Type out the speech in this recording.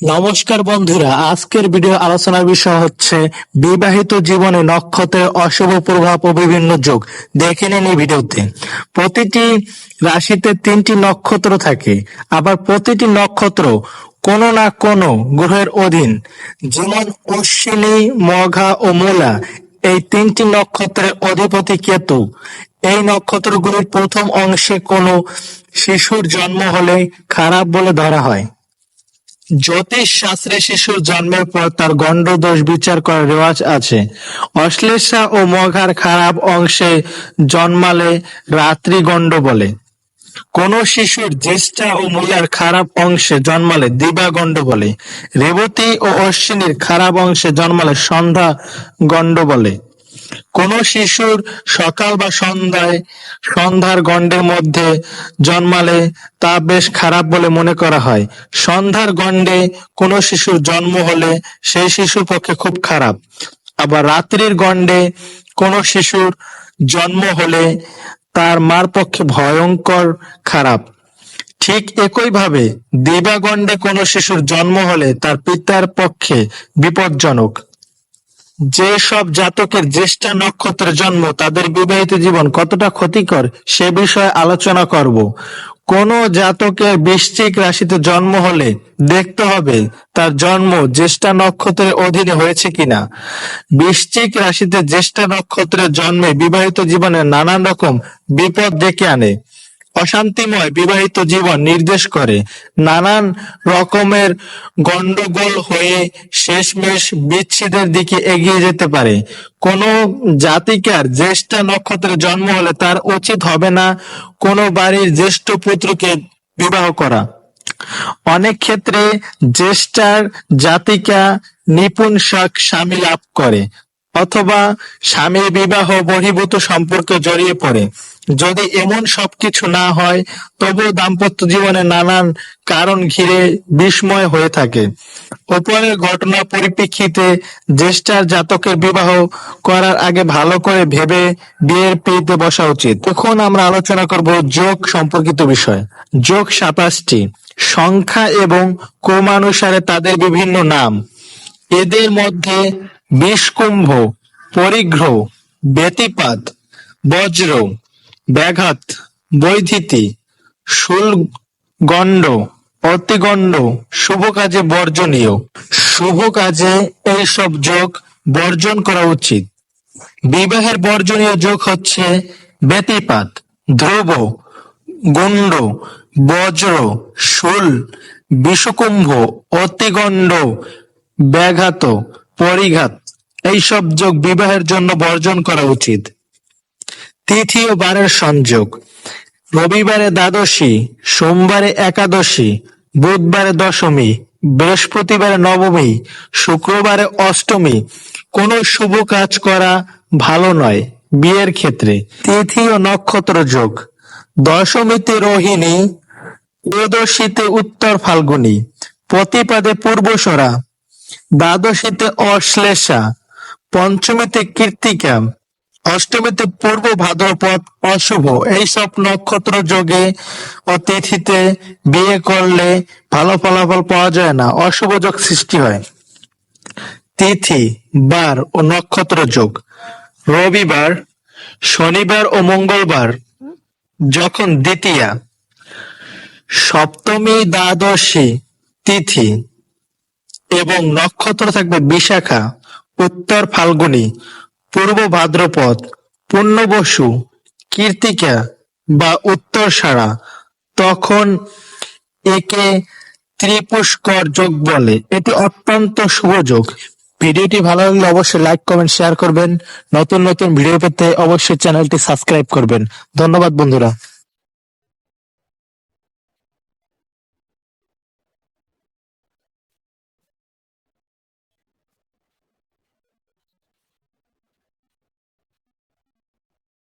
নমস্কার বন্ধুরা, আজকের ভিডিও আলোচনার বিষয় হচ্ছে বিবাহিত জীবনে নক্ষত্রের অশুভ প্রভাব ও বিভিন্ন যোগ। দেখে নিন এই ভিডিওতে। প্রতিটি রাশিতে তিনটি নক্ষত্র থাকে। আবার প্রতিটি নক্ষত্র কোনো না কোনো গ্রহের অধীন। যেমন অশ্বিনী, মঘা ও মূলা, এই তিনটি নক্ষত্রের অধিপতি কেতু। এই নক্ষত্রগুলির প্রথম অংশে কোনো শিশুর জন্ম হলে খারাপ বলে ধরা হয়। জ্যোতিষ শাস্ত্রে শিশুর জন্মের পর তার গণ্ড দোষ বিচার করার রেওয়াজ আছে। অশ্লেষা ও মঘার খারাপ অংশে জন্মালে রাত্রি গণ্ড বলে। কোন শিশুর জ্যেষ্ঠা ও মূলার খারাপ অংশে জন্মালে দিবা দিবাগণ্ড বলে। রেবতী ও অশ্বিনীর খারাপ অংশে জন্মালে সন্ধ্যা গণ্ড বলে। কোন শিশুর সকাল বা সন্ধ্যায়, সন্ধ্যার গণ্ডের মধ্যে জন্মালে তা বেশ খারাপ বলে মনে করা হয়। সন্ধ্যার গণ্ডে কোন শিশুর জন্ম হলে সেই শিশুর পক্ষে খুব খারাপ। আবার রাত্রির গণ্ডে কোন শিশুর জন্ম হলে তার মার পক্ষে ভয়ঙ্কর খারাপ। ঠিক একইভাবে দিবাগণ্ডে কোনো শিশুর জন্ম হলে তার পিতার পক্ষে বিপজ্জনক। যে সব জাতকের জ্যেষ্ঠা নক্ষত্রে জন্ম তাদের বিবাহিত জীবন কতটা ক্ষতিকর, সে বিষয়ে আলোচনা করব। কোন জাতকের বৃশ্চিক রাশিতে জন্ম হলে দেখতে হবে তার জন্ম জ্যেষ্ঠা নক্ষত্রের অধীনে হয়েছে কিনা। বৃশ্চিক রাশিতে জ্যেষ্ঠা নক্ষত্রের জন্মে বিবাহিত জীবনে নানান রকম বিপদ ডেকে আনে। অশান্তিময় বিবাহিত জীবন নির্দেশ করে। নানান রকমের গন্ডগোল হয়ে শেষমেশ বিচ্ছেদের দিকে এগিয়ে যেতে পারে। কোনো জাতিকার জ্যেষ্ঠা নক্ষত্রে জন্ম হলে তার উচিত হবে না কোনো বাড়ির জ্যেষ্ঠ পুত্রকে বিবাহ করা। অনেক ক্ষেত্রে জ্যেষ্ঠার জাতিকা নিপুণ শাক স্বামী লাভ করে, অথবা স্বামীর বিবাহ বহির্ভূত সম্পর্কে জড়িয়ে পড়ে। যদি এমন সবকিছু না হয়, তবুও দাম্পত্য জীবনে নানান কারণ ঘিরে বিস্ময় হয়ে থাকে। উপরের ঘটনা পরিপ্রেক্ষিতে জ্যেষ্ঠার জাতকের বিবাহ করার আগে ভালো করে ভেবে বিয়ের পিড়িতে বসা উচিত। এখন আমরা আলোচনা করব যোগ সম্পর্কিত বিষয়। যোগ সাতাশটি। সংখ্যা এবং ক্রমানুসারে তাদের বিভিন্ন নাম। এদের মধ্যে বিষকুম্ভ পরিঘ্র ব্যতিপাত, বজ্র ব্যাঘাত, বৈধিতি, শুলগণ্ড, অতিগণ্ড, শুভ কাজে বর্জনীয়। শুভ কাজে এইসব যোগ বর্জন করা উচিত। বিবাহের বর্জনীয় যোগ হচ্ছে ব্যতিপাত, ধ্রুব, গণ্ড, বজ্র, শুল, বিষকুম্ভ, অতিগণ্ড, ব্যাঘাত, পরিঘাত। এইসব যোগ বিবাহের জন্য বর্জন করা উচিত। তিথি ও বারের সংযোগ। রবিবারে দ্বাদশী, সোমবারে একাদশী, বুধবারে দশমী, বৃহস্পতিবারে নবমী, শুক্রবারে অষ্টমী। কোনো শুভ কাজ করা ভালো নয় বিয়ের ক্ষেত্রে। তিথি ও নক্ষত্র যোগ। দশমীতে রোহিণী ত্রয়োদশীতে উত্তর ফাল্গুনী, প্রতিপাদে পূর্বসরা। দ্বাদশীতে অশ্লেষা। পঞ্চমীতে কৃত্তিকা অষ্টমীতে পূর্ব ভাদ্রপদ অশুভ। এইসব নক্ষত্র যোগে ও তিথিতে বিয়ে করলে ভালো ফলাফল পাওয়া যায় না, অশুভ যোগ সৃষ্টি হয়। তিথি, বার ও নক্ষত্র যোগ। রবিবার, শনিবার ও মঙ্গলবার, যখন দ্বিতীয়া, সপ্তমী দ্বাদশী তিথি এবং নক্ষত্র থাকবে বিশাখা, উত্তর ফাল্গুনী পূর্ব ভাদ্রপদ, পুণ্যবসু, কীর্তিকা বা উত্তরসারা, তখন একে ত্রিপুষ্কর যোগ বলে। এটি অত্যন্ত শুভ যোগ। ভিডিওটি ভালো লাগলে অবশ্যই লাইক কমেন্ট শেয়ার করবেন। নতুন নতুন ভিডিও পেতে অবশ্যই চ্যানেলটি সাবস্ক্রাইব করবেন। ধন্যবাদ বন্ধুরা।